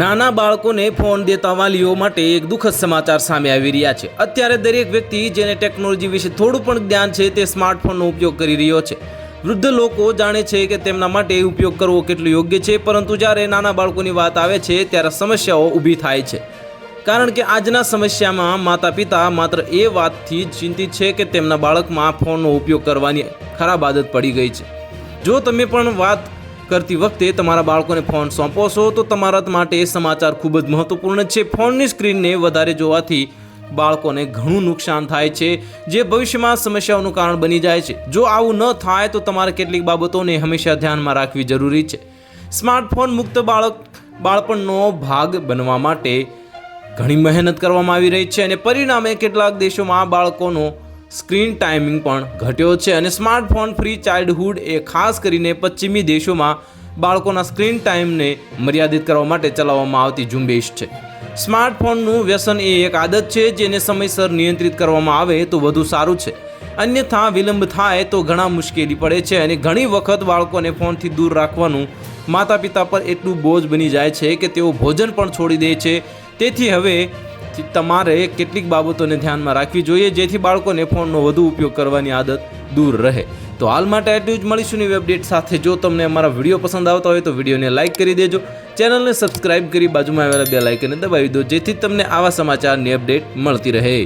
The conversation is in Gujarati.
નાના બાળકોને ફોન દેતા વાલીઓ માટે એક દુઃખદ સમાચાર સામે આવી રહ્યા છે. અત્યારે દરેક વ્યક્તિ જેને ટેકનોલોજી વિશે થોડું પણ જ્ઞાન છે તે સ્માર્ટફોનનો ઉપયોગ કરી રહ્યો છે. વૃદ્ધ લોકો જાણે છે કે તેમના માટે ઉપયોગ કરવો કેટલો યોગ્ય છે, પરંતુ જ્યારે નાના બાળકોની વાત આવે છે ત્યારે સમસ્યાઓ ઊભી થાય છે. કારણ કે આજના સમસ્યામાં માતા પિતા માત્ર એ વાતથી જ ચિંતિત છે કે તેમના બાળકમાં ફોનનો ઉપયોગ કરવાની ખરાબ આદત પડી ગઈ છે. જો તમે પણ વાત કરતી વખતે તમારા બાળકોને ફોન સોંપો છો તો તમારા માટે એ સમાચાર ખૂબ જ મહત્વપૂર્ણ છે. ફોનની સ્ક્રીનને વધારે જોવાથી બાળકોને ઘણું નુકસાન થાય છે, જે ભવિષ્યમાં સમસ્યાઓનું કારણ બની જાય છે. જો આવું ન થાય તો તમારે કેટલીક બાબતોને હંમેશા ધ્યાનમાં રાખવી જરૂરી છે. સ્માર્ટફોન મુક્ત બાળક, બાળપણનો ભાગ બનવા માટે ઘણી મહેનત કરવામાં આવી રહી છે અને પરિણામે કેટલાક દેશોમાં બાળકોનો સ્ક્રીન ટાઈમિંગ પણ ઘટ્યો છે અને સ્માર્ટફોન ફ્રી ચાઇલ્ડહુડ એ ખાસ કરીને પશ્ચિમી દેશોમાં બાળકોના સ્ક્રીન ટાઈમને મર્યાદિત કરવા માટે ચલાવવામાં આવતી ઝુંબેશ છે. સ્માર્ટફોનનું વ્યસન એ એક આદત છે જેને સમયસર નિયંત્રિત કરવામાં આવે તો વધુ સારું છે. અન્યથા વિલંબ થાય તો ઘણા મુશ્કેલી પડે છે અને ઘણી વખત બાળકોને ફોનથી દૂર રાખવાનું માતા પિતા પર એટલું બોજ બની જાય છે કે તેઓ ભોજન પણ છોડી દે છે. તેથી હવે તમારે કેટલીક બાબતોને ધ્યાનમાં રાખવી જોઈએ જેથી બાળકોને ફોનનો વધુ ઉપયોગ કરવાની આદત દૂર રહે. તો હાલ માટે આટલું જ. મળીશું નવી અપડેટ સાથે. જો તમને અમારા વીડિયો પસંદ આવતા હોય તો વિડીયોને લાઇક કરી દેજો. ચેનલને સબસ્ક્રાઇબ કરી બાજુમાં આવેલા બે લાઇકને દબાવી દો, જેથી તમને આવા સમાચારની અપડેટ મળતી રહે.